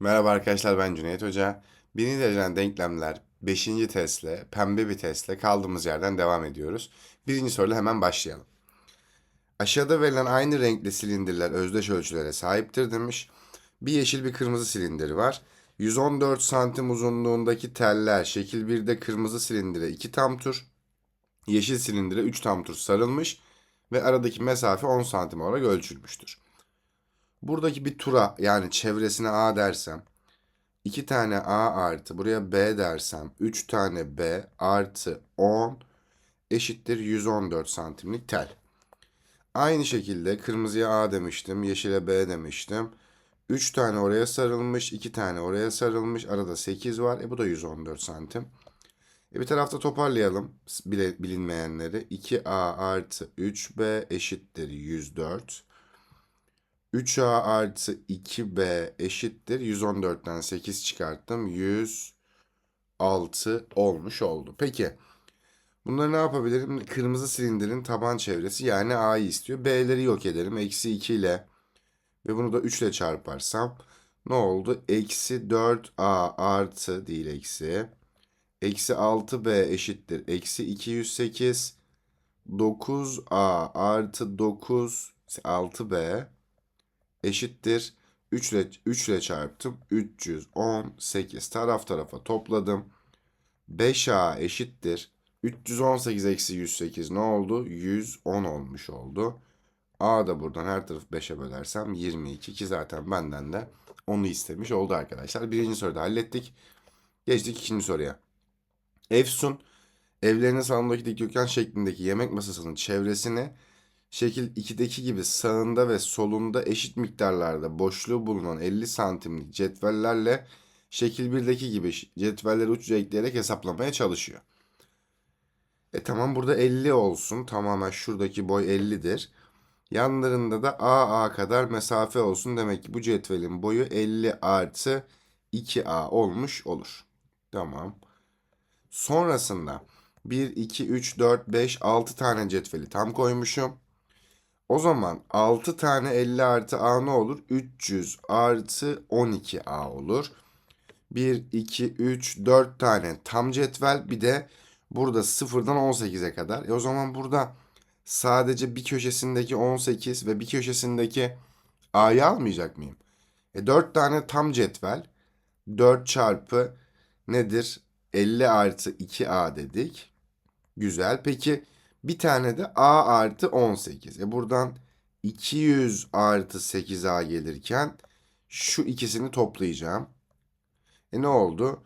Merhaba arkadaşlar ben Cüneyt Hoca. Birinci dereceden denklemler 5. testle, pembe bir testle kaldığımız yerden devam ediyoruz. Birinci soruyla hemen başlayalım. Aşağıda verilen aynı renkli silindirler özdeş ölçülere sahiptir demiş. Bir yeşil bir kırmızı silindir var. 114 santim uzunluğundaki teller şekil 1'de kırmızı silindire 2 tam tur, yeşil silindire 3 tam tur sarılmış ve aradaki mesafe 10 santim olarak ölçülmüştür. Buradaki bir tura yani çevresine A dersem 2 tane A artı buraya B dersem 3 tane B artı 10 eşittir 114 santimlik tel. Aynı şekilde kırmızıya A demiştim, yeşile B demiştim. 3 tane oraya sarılmış, 2 tane oraya sarılmış. Arada 8 var. E bu da 114 santim. E bir tarafta toparlayalım bilinmeyenleri. 2A artı 3B eşittir 104. 3A artı 2B eşittir. 114'ten 8 çıkarttım. 106 olmuş oldu. Peki. Bunları ne yapabilirim? Kırmızı silindirin taban çevresi yani A'yı istiyor. B'leri yok edelim. Eksi 2 ile ve bunu da 3 ile çarparsam ne oldu? Eksi 4A artı değil eksi. Eksi 6B eşittir. Eksi 208. 9A artı 9 6B eşittir. 3 ile, 3 ile çarptım. 318 taraf tarafa topladım. 5A eşittir. 318 eksi 108 ne oldu? 110 olmuş oldu. A da buradan her tarafı 5'e bölersem 22 ki zaten benden de onu istemiş oldu arkadaşlar. Birinci soruda hallettik. Geçtik ikinci soruya. Efsun evlerinin salonundaki dikdörtgen şeklindeki yemek masasının çevresini şekil 2'deki gibi sağında ve solunda eşit miktarlarda boşluğu bulunan 50 santimlik cetvellerle şekil 1'deki gibi cetvelleri uçça ekleyerek hesaplamaya çalışıyor. E tamam burada 50 olsun. Tamamen şuradaki boy 50'dir. Yanlarında da AA kadar mesafe olsun. Demek ki bu cetvelin boyu 50 artı 2A olmuş olur. Tamam. Sonrasında 1, 2, 3, 4, 5, 6 tane cetveli tam koymuşum. O zaman 6 tane 50 artı A ne olur? 300 artı 12A olur. 1, 2, 3, 4 tane tam cetvel bir de burada sıfırdan 18'e kadar. E o zaman burada sadece bir köşesindeki 18 ve bir köşesindeki A'yı almayacak mıyım? E 4 tane tam cetvel 4 çarpı nedir? 50 artı 2A dedik. Güzel. Peki bir tane de A artı 18. E buradan 200 artı 8A gelirken şu ikisini toplayacağım. E ne oldu?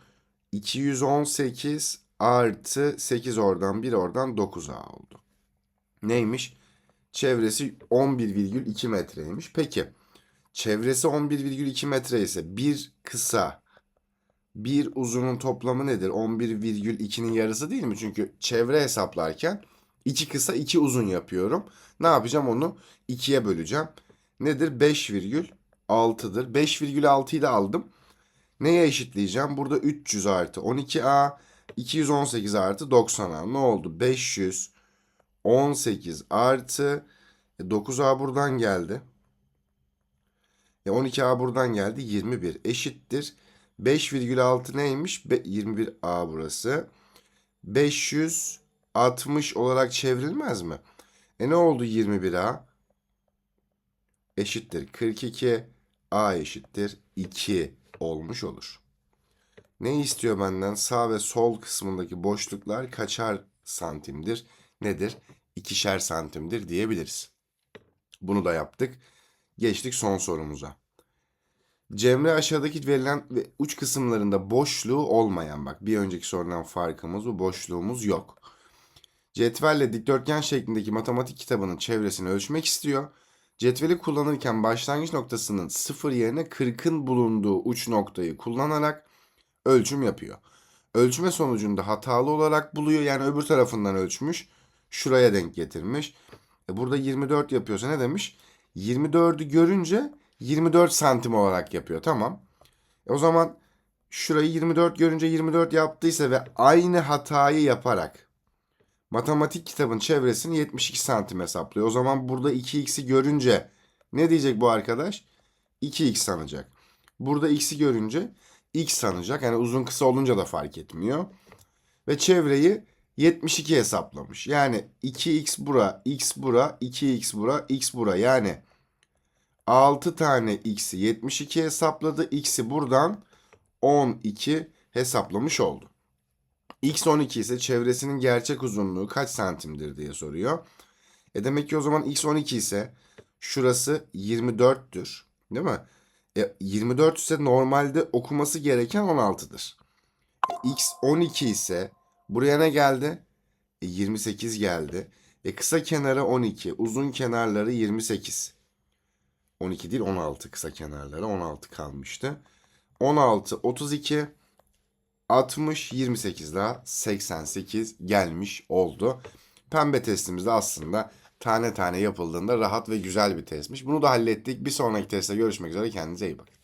218 artı 8 oradan 1 oradan 9A oldu. Neymiş? Çevresi 11,2 metreymiş. Peki çevresi 11,2 metre ise bir kısa bir uzunun toplamı nedir? 11,2'nin yarısı değil mi? Çünkü çevre hesaplarken iki kısa iki uzun yapıyorum. Ne yapacağım onu? 2'ye böleceğim. Nedir? 5,6'dır. 5,6'yı da aldım. Neye eşitleyeceğim? Burada 300 artı 12A, 218 artı 90A. Ne oldu? 518 artı 9A buradan geldi. E 12A buradan geldi. 21 eşittir. 5,6 neymiş? 21A burası. 560 olarak çevrilmez mi? E ne oldu 21A? Eşittir 42. A eşittir 2 olmuş olur. Ne istiyor benden? Sağ ve sol kısmındaki boşluklar kaçar santimdir? Nedir? İkişer santimdir diyebiliriz. Bunu da yaptık. Geçtik son sorumuza. Cemre aşağıdaki verilen ve uç kısımlarında boşluğu olmayan bak bir önceki sorudan farkımız bu boşluğumuz yok. Cetvelle dikdörtgen şeklindeki matematik kitabının çevresini ölçmek istiyor. Cetveli kullanırken başlangıç noktasının sıfır yerine 40'ın bulunduğu uç noktayı kullanarak ölçüm yapıyor. Ölçme sonucunda hatalı olarak buluyor yani öbür tarafından ölçmüş. Şuraya denk getirmiş. E burada 24 yapıyorsa ne demiş? 24'ü görünce 24 santim olarak yapıyor. Tamam. E o zaman şurayı 24 görünce 24 yaptıysa ve aynı hatayı yaparak matematik kitabın çevresini 72 santim hesaplıyor. O zaman burada 2x'i görünce ne diyecek bu arkadaş? 2x sanacak. Burada x'i görünce x sanacak. Yani uzun kısa olunca da fark etmiyor. Ve çevreyi 72 hesaplamış. Yani 2x bura, x bura, 2x bura, x bura. Yani 6 tane x'i 72 hesapladı. X'i buradan 12 hesaplamış oldu. X 12 ise çevresinin gerçek uzunluğu kaç santimdir diye soruyor. E demek ki o zaman X 12 ise şurası 24'tür. Değil mi? E 24 ise normalde okuması gereken 16'dır. E, X 12 ise buraya ne geldi? E 28 geldi. E kısa kenarı 12, uzun kenarları 28. 12 değil 16 kısa kenarları 16 kalmıştı. 16, 32, 60, 28 daha 88 gelmiş oldu. Pembe testimiz de aslında tane tane yapıldığında rahat ve güzel bir testmiş. Bunu da hallettik. Bir sonraki testte görüşmek üzere. Kendinize iyi bakın.